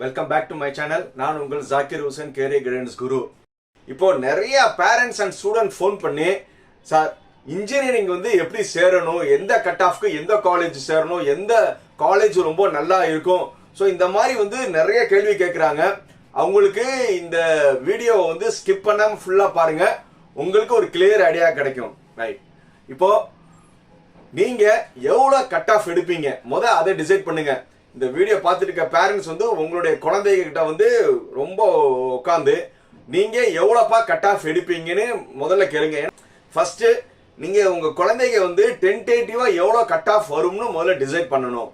Welcome back to my channel நான் உங்கள் Zakir Hussain career guidance Guru. இப்போ நிறைய பேரண்ட்ஸ் அண்ட் ஸ்டூடெண்ட் ஃபோன் பண்ணி சார் இன்ஜினியரிங் வந்து எப்படி சேரணும்? எந்த கட் ஆஃப்க்கு எந்த காலேஜ் சேரணும்? எந்த காலேஜ் ரொம்ப நல்லா இருக்கும்? ஸோ இந்த மாதிரி வந்து நிறைய கேள்வி கேட்குறாங்க அவங்களுக்கு இந்த வீடியோவை வந்து ஸ்கிப் பண்ணாமல் ஃபுல்லாக பாருங்க. உங்களுக்கு ஒரு கிளியர் ஐடியா கிடைக்கும். ரைட் இப்போ நீங்க எவ்வளவு கட் ஆஃப் எடுப்பீங்க? முத அதை டிசைட் பண்ணுங்க. இந்த வீடியோ பார்த்துட்டு இருக்க பேரண்ட்ஸ் வந்து உங்களுடைய குழந்தைகிட்ட வந்து ரொம்ப உட்காந்து நீங்கள் எவ்வளோப்பா கட் ஆஃப் எடுப்பீங்கன்னு முதல்ல கேளுங்க. ஃபஸ்ட்டு நீங்கள் உங்கள் குழந்தைங்க வந்து டென்டேட்டிவாக எவ்வளோ கட் ஆஃப் வரும்னு முதல்ல டிசைட் பண்ணணும்.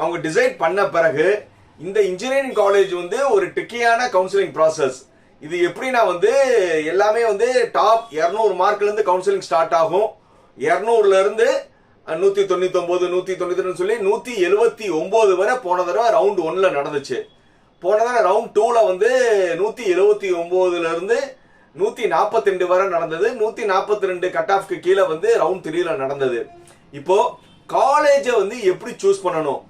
அவங்க டிசைட் பண்ண பிறகு இந்த இன்ஜினியரிங் காலேஜ் வந்து ஒரு ட்ரிக்கியான கவுன்சிலிங் ப்ராசஸ் இது எப்படின்னா வந்து எல்லாமே வந்து டாப் இரநூறு மார்க்லேருந்து கவுன்சிலிங் ஸ்டார்ட் ஆகும். இரநூறுலேருந்து நூற்றி தொண்ணூத்தி ஒன்பது நூற்றி தொண்ணூத்தி சொல்லி நூற்றி எழுபத்தி ஒம்பது வரை போன தடவை ரவுண்ட் ஒன்ல நடந்துச்சு. போன தடவை ரவுண்ட் டூவில் வந்து நூற்றி எழுபத்தி ஒம்போதுல இருந்து நூற்றி நாற்பத்தி ரெண்டு வரை நடந்தது. நூற்றி நாற்பத்தி ரெண்டு கட் ஆஃப்க்கு கீழே வந்து ரவுண்ட் த்ரீல நடந்தது. இப்போ காலேஜை வந்து எப்படி சூஸ் பண்ணணும்?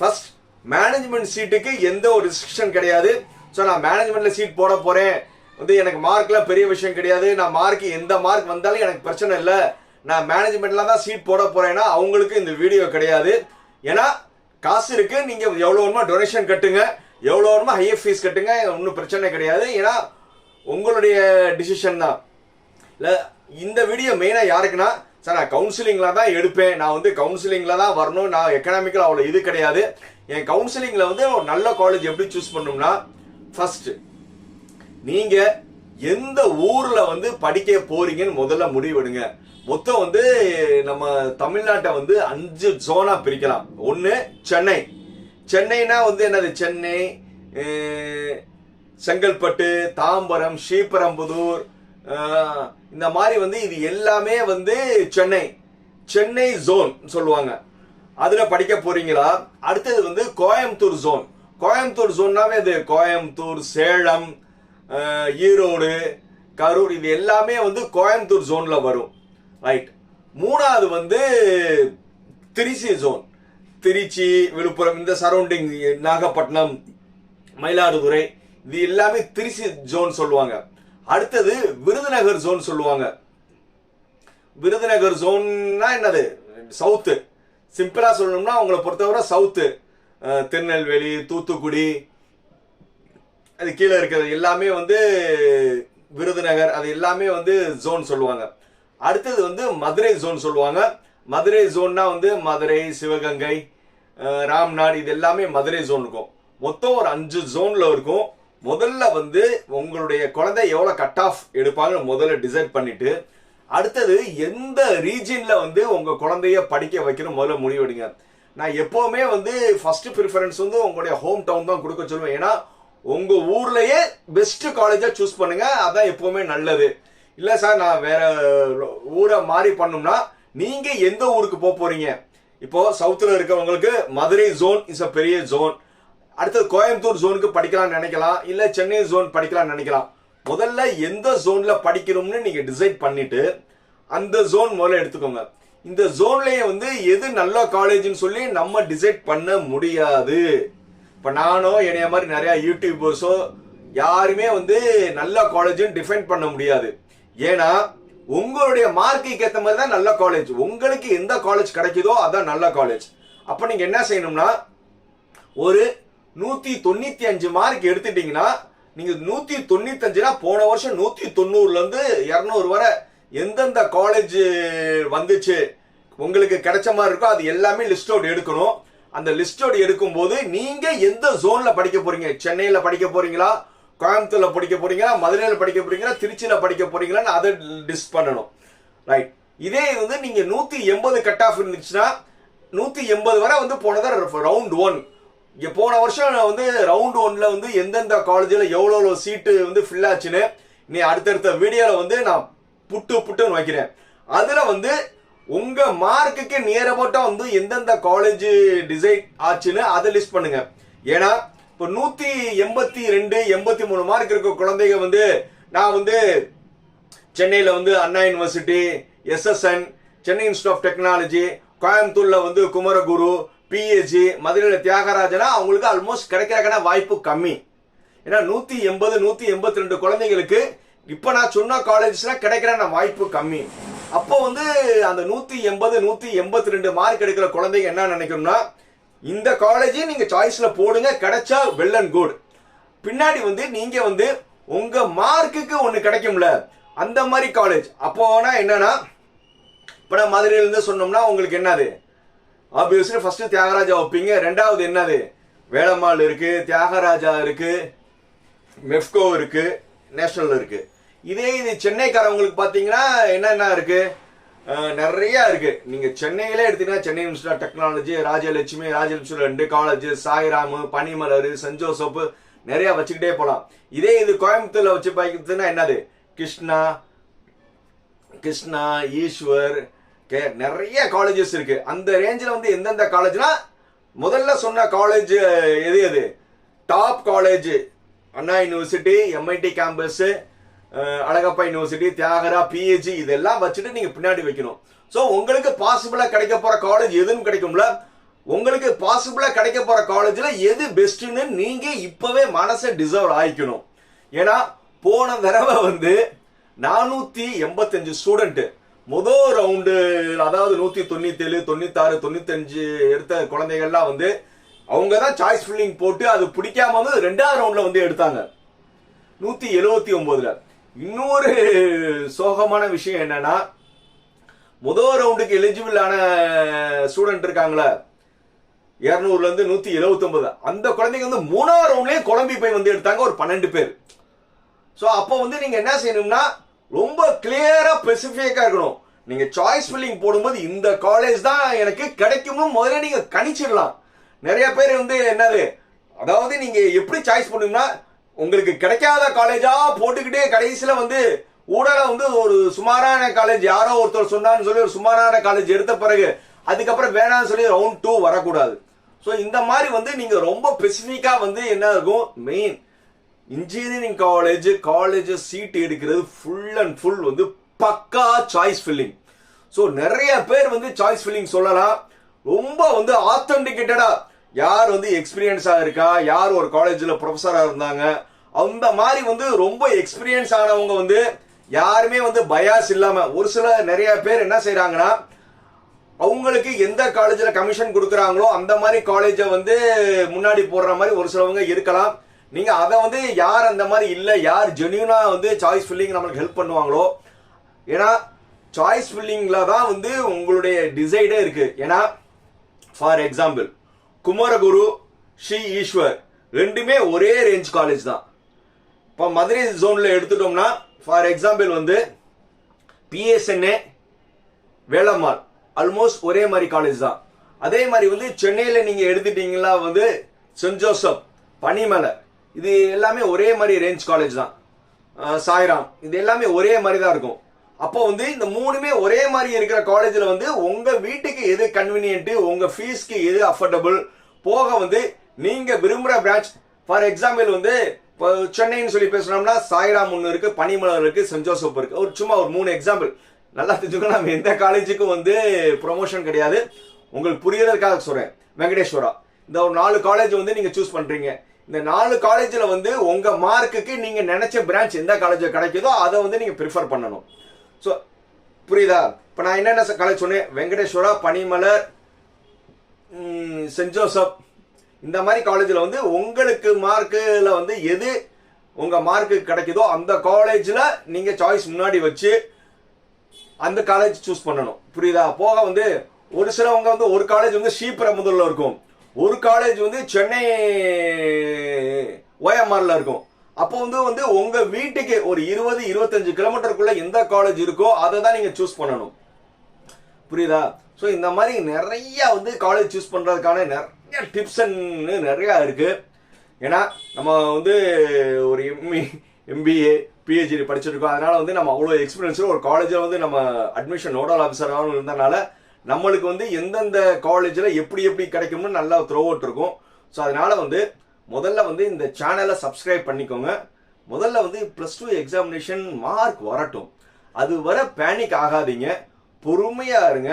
ஃபர்ஸ்ட் மேனேஜ்மெண்ட் சீட்டுக்கு எந்த ஒரு ரெஸ்ட்ரிக்ஷன் கிடையாது. ஸோ நான் மேனேஜ்மெண்ட்ல சீட் போட போறேன். வந்து எனக்கு மார்க்லாம் பெரிய விஷயம் கிடையாது. நான் மார்க் எந்த மார்க் வந்தாலும் எனக்கு பிரச்சனை இல்லை. நான் மேனேஜ்மெண்ட்ல தான் சீட் போட போறேன்னா அவங்களுக்கு இந்த வீடியோ கிடையாது. ஏன்னா காசு இருக்கு. நீங்க எவ்வளோ வேணுமோ டொனேஷன் கட்டுங்க. எவ்வளோ வேணுமோ ஹையர் ஃபீஸ் கட்டுங்க. ஒன்றும் பிரச்சனை கிடையாது. ஏன்னா உங்களுடைய டிசிஷன் தான். இல்லை இந்த வீடியோ மெயினாக யாருக்குன்னா சார் நான் கவுன்சிலிங்கில் தான் எடுப்பேன். நான் வந்து கவுன்சிலிங்கில் தான் வரணும். நான் எக்கனாமிக்கல் அவ்வளோ இது கிடையாது. என் கவுன்சிலிங்கில் வந்து ஒரு நல்ல காலேஜ் எப்படி சூஸ் பண்ணணும்னா ஃபர்ஸ்ட் நீங்கள் எந்த ஊரில் வந்து படிக்க போறீங்கன்னு முதல்ல முடிவெடுங்க. மொத்தம் வந்து நம்ம தமிழ்நாட்டை வந்து அஞ்சு ஜோனா பிரிக்கலாம். ஒன்று சென்னை. சென்னைனா வந்து என்னது? சென்னை செங்கல்பட்டு தாம்பரம் ஸ்ரீபெரும்புதூர் இந்த மாதிரி வந்து இது எல்லாமே வந்து சென்னை. சென்னை ஜோன் சொல்லுவாங்க. அதில் படிக்க போறீங்களா? அடுத்தது வந்து கோயம்புத்தூர் ஜோன் கோயம்புத்தூர் ஜோன்னாவே அது கோயம்புத்தூர் சேலம் ஈரோடு கரூர் இது எல்லாமே வந்து கோயம்புத்தூர் ஜோனில் வரும். ரைட் மூணாவது வந்து திருச்சி ஜோன் திருச்சி விழுப்புரம் இந்த சரௌண்டிங் நாகப்பட்டினம் மயிலாடுதுறை இது எல்லாமே திருச்சி ஜோன் சொல்லுவாங்க. அடுத்தது விருதுநகர் ஜோன் சொல்லுவாங்க. விருதுநகர் ஜோன்னா என்னது? சவுத்து சிம்பிளா சொல்லணும்னா அவங்களை பொறுத்தவரை சவுத்து திருநெல்வேலி தூத்துக்குடி அது கீழே இருக்கிறது எல்லாமே வந்து விருதுநகர் அது எல்லாமே வந்து ஜோன் சொல்லுவாங்க. அடுத்தது வந்து மதுரை ஜோன் சொல்லுவாங்க. மதுரை ஜோன்னா வந்து மதுரை சிவகங்கை ராம்நாடு இது எல்லாமே மதுரை ஜோன் இருக்கும். மொத்தம் ஒரு அஞ்சு ஜோன்ல இருக்கும். முதல்ல வந்து உங்களுடைய குழந்தை எவ்வளோ கட் ஆஃப் எடுப்பாங்க முதல்ல டிசைட் பண்ணிட்டு அடுத்தது எந்த ரீஜனில் வந்து உங்கள் குழந்தைய படிக்க வைக்கணும் முதல்ல முடிவெடுங்க நான் எப்போவுமே வந்து ஃபஸ்ட்டு ப்ரிஃபரன்ஸ் வந்து உங்களுடைய ஹோம் டவுன் தான் கொடுக்க சொல்லுவேன். ஏன்னா உங்கள் ஊர்லேயே பெஸ்ட்டு காலேஜாக சூஸ் பண்ணுங்கள் அதான் எப்போவுமே நல்லது. இல்லை சார் நான் வேற ஊரை மாறி பண்ணோம்னா நீங்க எந்த ஊருக்கு போக போறீங்க? இப்போ சவுத்தில் இருக்கிறவங்களுக்கு மதுரை ஜோன் இஸ் அ பெரிய ஜோன் அடுத்தது கோயம்புத்தூர் ஜோனுக்கு படிக்கலாம்னு நினைக்கலாம். இல்லை சென்னை ஜோன் படிக்கலாம்னு நினைக்கலாம். முதல்ல எந்த ஜோன்ல படிக்கணும்னு நீங்க டிசைட் பண்ணிட்டு அந்த ஜோன் முதல்ல எடுத்துக்கோங்க. இந்த ஜோன்லேயே வந்து எது நல்ல காலேஜ்னு சொல்லி நம்ம டிசைட் பண்ண முடியாது. இப்போ நானோ என்னைய மாதிரி நிறைய யூடியூபர்ஸோ யாருமே வந்து நல்ல காலேஜ்னு டிஃபைன் பண்ண முடியாது. ஏன்னா உங்களுடைய மார்க்குக்கு ஏற்ற மாதிரி தான் நல்ல காலேஜ் உங்களுக்கு எந்த காலேஜ் கிடைக்குதோ அதான் நல்ல காலேஜ் அப்போ நீங்கள் என்ன செய்யணும்னா ஒரு நூற்றி தொண்ணூற்றி அஞ்சு மார்க் எடுத்துட்டீங்கன்னா நீங்கள் நூற்றி தொண்ணூத்தஞ்சுனா போன வருஷம் நூற்றி தொண்ணூறுலேருந்து இரநூறு வரை எந்தெந்த காலேஜ் வந்துச்சு உங்களுக்கு கிடைச்ச மாதிரி இருக்கோ அது எல்லாமே லிஸ்ட் அவுட் எடுக்கணும். அந்த லிஸ்ட் அவுட் எடுக்கும்போது நீங்கள் எந்த ஜோனில் படிக்க போகிறீங்க சென்னையில் படிக்க போகிறீங்களா கோயம்புத்தூர்ல படிக்க போறீங்களா மதுரையில படிக்க போறீங்களா திருச்சியில படிக்க போறீங்களான்னு அதை லிஸ்ட் பண்ணணும். ரைட் இதே வந்து நீங்க நூத்தி எண்பது கட் ஆஃப் இருந்துச்சுன்னா நூத்தி எண்பது வரை வந்து போனதா ரவுண்ட் ஒன் இங்கே போன வருஷம் வந்து ரவுண்ட் ஒன்ல வந்து எந்தெந்த காலேஜில் எவ்வளோ எவ்வளோ சீட்டு வந்து ஃபில் ஆச்சுன்னு நீ அடுத்தடுத்த வீடியோவில் வந்து நான் புட்டு புட்டுன்னு வைக்கிறேன். அதில் வந்து உங்கள் மார்க்குக்கு நியர் வந்து எந்தெந்த காலேஜ் டிசைட் ஆச்சுன்னு அதை லிஸ்ட் பண்ணுங்க. ஏன்னா இப்போ நூத்தி எண்பத்தி ரெண்டு எண்பத்தி மூணு மார்க் இருக்க குழந்தைங்க வந்து நான் வந்து சென்னையில வந்து Anna university SSN Chennai institute of technology கோயம்புத்தூர்ல வந்து குமரகுரு பிஹெச்சி மதுரையில் தியாகராஜனா அவங்களுக்கு ஆல்மோஸ்ட் கிடைக்கிறக்கான வாய்ப்பு கம்மி. ஏன்னா நூத்தி எண்பது நூத்தி எண்பத்தி ரெண்டு குழந்தைங்களுக்கு இப்ப நான் சொன்ன காலேஜஸ்ல கிடைக்கிற வாய்ப்பு கம்மி. அப்போ வந்து அந்த நூத்தி எண்பது நூத்தி எண்பத்தி ரெண்டு மார்க் எடுக்கிற குழந்தைங்க என்ன நினைக்கணும்னா இந்த காலேஜே நீங்கள் சாய்ஸில் போடுங்க கிடைச்சா வெல் அண்ட் குட் பின்னாடி வந்து நீங்கள் வந்து உங்கள் மார்க்குக்கு ஒன்று கிடைக்கும்ல அந்த மாதிரி காலேஜ் அப்போனா என்னன்னா இப்போ நான் மதுரையிலேருந்து சொன்னோம்னா உங்களுக்கு என்னது? ஆப்வியஸ்லி ஃபஸ்ட்டு தியாகராஜா வைப்பீங்க. ரெண்டாவது என்னது? வேளம்மாள் இருக்குது தியாகராஜா இருக்குது மெஃப்கோ இருக்குது நேஷனல் இருக்குது இதே இது சென்னைக்காரவங்களுக்கு பார்த்தீங்கன்னா என்னென்ன இருக்குது நிறைய இருக்கு. நீங்க சென்னையில எடுத்தீங்கன்னா Chennai institute of technology Rajalakshmi Rajalakshmi ரெண்டு college Sairam Panimalar saint Joseph நிறைய வச்சுக்கிட்டே போலாம். இதே இது கோயம்புத்தூர்ல வச்சு பார்த்தீங்கன்னா என்னது? கிருஷ்ணா கிருஷ்ணா ஈஸ்வர் கே நிறைய காலேஜஸ் இருக்கு. அந்த ரேஞ்சில் வந்து எந்தெந்த காலேஜ்னா முதல்ல சொன்ன காலேஜ் எது எது? Top college Anna university MIT campus Alagappa university தியாகரா பிஹெச்சி இதெல்லாம் வச்சுட்டு நீங்க பின்னாடி வைக்கணும். ஸோ உங்களுக்கு பாசிபிளா கிடைக்க போற காலேஜ் எதுன்னு கிடைக்கும்ல? உங்களுக்கு பாசிபிளா கிடைக்க போற காலேஜ்ல எது பெஸ்ட்னு நீங்க இப்பவே மனசை டிசர்வ் ஆயிக்கணும். ஏன்னா போன தடவை வந்து நானூத்தி எண்பத்தஞ்சு ஸ்டூடெண்ட் முதல் ரவுண்டு அதாவது நூத்தி தொண்ணூத்தேழு தொண்ணூத்தாறு தொண்ணூத்தஞ்சு எடுத்த குழந்தைகள்லாம் வந்து அவங்க தான் சாய்ஸ் ஃபில்லிங் போட்டு அது பிடிக்காம வந்து ரெண்டாவது ரவுண்ட்ல வந்து எடுத்தாங்க. நூத்தி எழுபத்தி ஒன்பதுல இன்னொரு சோகமான விஷயம் என்னன்னா முதல் ரவுண்டுக்கு எலிஜிபிள் ஆன ஸ்டூடெண்ட் இருக்காங்களே இரநூறுலேருந்து இருந்து நூத்தி அந்த குழந்தைங்க வந்து மூணாவது ரவுண்ட்லயே குழம்பி போய் வந்து எடுத்தாங்க ஒரு பன்னெண்டு பேர். ஸோ அப்போ வந்து நீங்க என்ன செய்யணும்னா ரொம்ப கிளியரா ஸ்பெசிஃபிக்காக இருக்கணும். நீங்க சாய்ஸ் ஃபில்லிங் போடும்போது இந்த காலேஜ் தான் எனக்கு கிடைக்கும்னு முதல்ல நீங்க கணிச்சிடலாம். நிறைய பேர் வந்து என்னது அதாவது நீங்க எப்படி சாய்ஸ் பண்ணுங்கன்னா உங்களுக்கு கிடைக்காத காலேஜா போட்டுக்கிட்டே கடைசியில வந்து ஊடக வந்து ஒரு சுமாரான காலேஜ் யாரோ ஒருத்தர் சொன்னான்னு சொல்லி ஒரு சுமாரான காலேஜ் எடுத்த பிறகு அதுக்கப்புறம் வேணாம்னு சொல்லி ரவுண்ட் டூ வரக்கூடாது. ஸோ இந்த மாதிரி வந்து நீங்க ரொம்ப ஸ்பெசிஃபிக்காக வந்து என்ன இருக்கும்? Main engineering college college seat எடுக்கிறது ஃபுல் அண்ட் ஃபுல் வந்து பக்கா சாய்ஸ் ஃபில்லிங் ஸோ நிறைய பேர் வந்து சாய்ஸ் ஃபில்லிங் சொல்லலாம். ரொம்ப வந்து ஆத்தென்டிகேட்டடா யார் வந்து எக்ஸ்பீரியன்ஸாக இருக்கா? யார் ஒரு காலேஜில் ப்ரொஃபஸராக இருந்தாங்க? அந்த மாதிரி வந்து ரொம்ப எக்ஸ்பீரியன்ஸ் ஆனவங்க வந்து யாருமே வந்து பயாஸ் இல்லாமல் ஒரு சில நிறைய பேர் என்ன செய்கிறாங்கன்னா அவங்களுக்கு எந்த காலேஜில் கமிஷன் கொடுக்குறாங்களோ அந்த மாதிரி காலேஜை வந்து முன்னாடி போடுற மாதிரி ஒரு சிலவங்க இருக்கலாம். நீங்கள் அதை வந்து யார் அந்த மாதிரி இல்லை யார் ஜென்யூனாக வந்து சாய்ஸ் ஃபில்லிங் நம்மளுக்கு ஹெல்ப் பண்ணுவாங்களோ ஏன்னா சாய்ஸ் ஃபில்லிங்கில் தான் வந்து உங்களுடைய டிசைடே இருக்குது ஏன்னா ஃபார் எக்ஸாம்பிள் குமரகுரு ஸ்ரீ ஈஸ்வர் ரெண்டுமே ஒரே ரேஞ்ச் காலேஜ் தான். இப்போ மதுரை ஜோனில் எடுத்துட்டோம்னா ஃபார் எக்ஸாம்பிள் வந்து பிஎஸ்என்ஏ வேளம்மாள். ஆல்மோஸ்ட் ஒரே மாதிரி காலேஜ் தான். அதே மாதிரி வந்து சென்னையில் நீங்கள் எடுத்துட்டீங்களா வந்து சென்ட் ஜோசப் பனிமலை. இது எல்லாமே ஒரே மாதிரி ரேஞ்ச் காலேஜ் தான். சாய்ராம். இது எல்லாமே ஒரே மாதிரி தான் இருக்கும். அப்போ வந்து இந்த மூணுமே ஒரே மாதிரி இருக்கிற காலேஜில் வந்து உங்கள் வீட்டுக்கு எது கன்வீனியன்ட்டு உங்கள் ஃபீஸ்க்கு எது அஃபோர்டபுள் போக வந்து நீங்கள் விரும்புகிற பிரான்ச் ஃபார் எக்ஸாம்பிள் வந்து இப்போ சென்னைன்னு சொல்லி பேசுனோம்னா சாய்ராம் ஒன்று இருக்கு பனிமலர் இருக்கு சென்ட் ஜோசப் இருக்கு ஒரு சும்மா ஒரு மூணு எக்ஸாம்பிள் நல்லா தெரிஞ்சுக்கணும். நம்ம எந்த காலேஜுக்கும் வந்து ப்ரொமோஷன் கிடையாது. உங்களுக்கு புரியறதுக்காக சொல்கிறேன் வெங்கடேஸ்வரா இந்த ஒரு நாலு காலேஜ் வந்து நீங்கள் சூஸ் பண்ணுறீங்க இந்த நாலு காலேஜில் வந்து உங்கள் மார்க்குக்கு நீங்கள் நினைச்ச பிரான்ச் எந்த காலேஜ் கிடைக்குதோ அதை வந்து நீங்கள் ப்ரிஃபர் பண்ணணும். ஸோ புரியுதா? இப்போ நான் என்னென்ன காலேஜ் சொன்னேன்? வெங்கடேஸ்வரா பனிமலர் சென்ட் ஜோசப் இந்த மாதிரி காலேஜில் வந்து உங்களுக்கு மார்க்கில் வந்து எது உங்கள் மார்க்கு கிடைக்குதோ அந்த காலேஜில் நீங்கள் சாய்ஸ் முன்னாடி வச்சு அந்த காலேஜ் சூஸ் பண்ணணும். புரியுதா? போக வந்து ஒரு சிலவங்க வந்து ஒரு காலேஜ் வந்து ஸ்ரீபெரும்புதூர்ல இருக்கும். ஒரு காலேஜ் வந்து சென்னை ஓஎம்ஆரில் இருக்கும். அப்போ வந்து வந்து உங்க வீட்டுக்கு ஒரு இருபது இருபத்தஞ்சு கிலோமீட்டருக்குள்ள எந்த காலேஜ் இருக்கோ அதை தான் நீங்க சூஸ் பண்ணணும். புரியுதா? ஸோ இந்த மாதிரி நிறைய வந்து காலேஜ் சூஸ் பண்றதுக்கான நிறைய டிப்ஸ் நிறைய இருக்கு. ஏன்னா நம்ம வந்து ஒரு எம்இ எம்பிஏ பிஹெச்டி படிச்சிருக்கோம். அதனால வந்து நம்ம அவ்வளோ எக்ஸ்பீரியன்ஸில் ஒரு காலேஜில் வந்து நம்ம அட்மிஷன் நோடல் ஆஃபீஸராகவும் இருந்தனால நம்மளுக்கு வந்து எந்தெந்த காலேஜில் எப்படி எப்படி கிடைக்கும்னு நல்லா த்ரோ அவுட் இருக்கும். ஸோ அதனால வந்து முதல்ல வந்து இந்த சேனலை சப்ஸ்கிரைப் பண்ணிக்கோங்க. முதல்ல வந்து ப்ளஸ் டூ எக்ஸாமினேஷன் மார்க் வரட்டும். அது வர பேனிக் ஆகாதீங்க. பொறுமையாக இருங்க.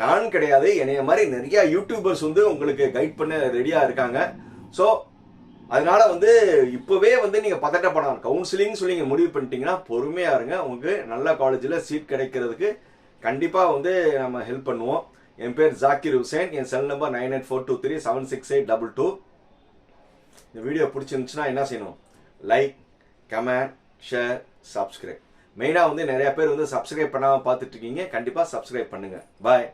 நான் கிடையாது என்னைய மாதிரி நிறைய யூடியூபர்ஸ் வந்து உங்களுக்கு கைட் பண்ண ரெடியாக இருக்காங்க. ஸோ அதனால வந்து இப்போவே வந்து நீங்கள் பதட்டப்படலாம் கவுன்சிலிங் சொல்லி நீங்கள் முடிவு பண்ணிட்டீங்கன்னா பொறுமையாக இருங்க. உங்களுக்கு நல்ல காலேஜில் சீட் கிடைக்கிறதுக்கு கண்டிப்பாக வந்து நம்ம ஹெல்ப் பண்ணுவோம். என் பேர் ஜாக்கிர் ஹுசேன் என் cell number nine eight four two three seven six eight double two இந்த வீடியோ பிடிச்சிருந்துச்சுன்னா என்ன செய்யணும்? லைக் கமெண்ட் ஷேர் சப்ஸ்கிரைப் மெயினாக வந்து நிறைய பேர் வந்து சப்ஸ்கிரைப் பண்ணாமல் பார்த்துட்டு இருக்கீங்க. கண்டிப்பாக சப்ஸ்கிரைப் பண்ணுங்கள் பாய்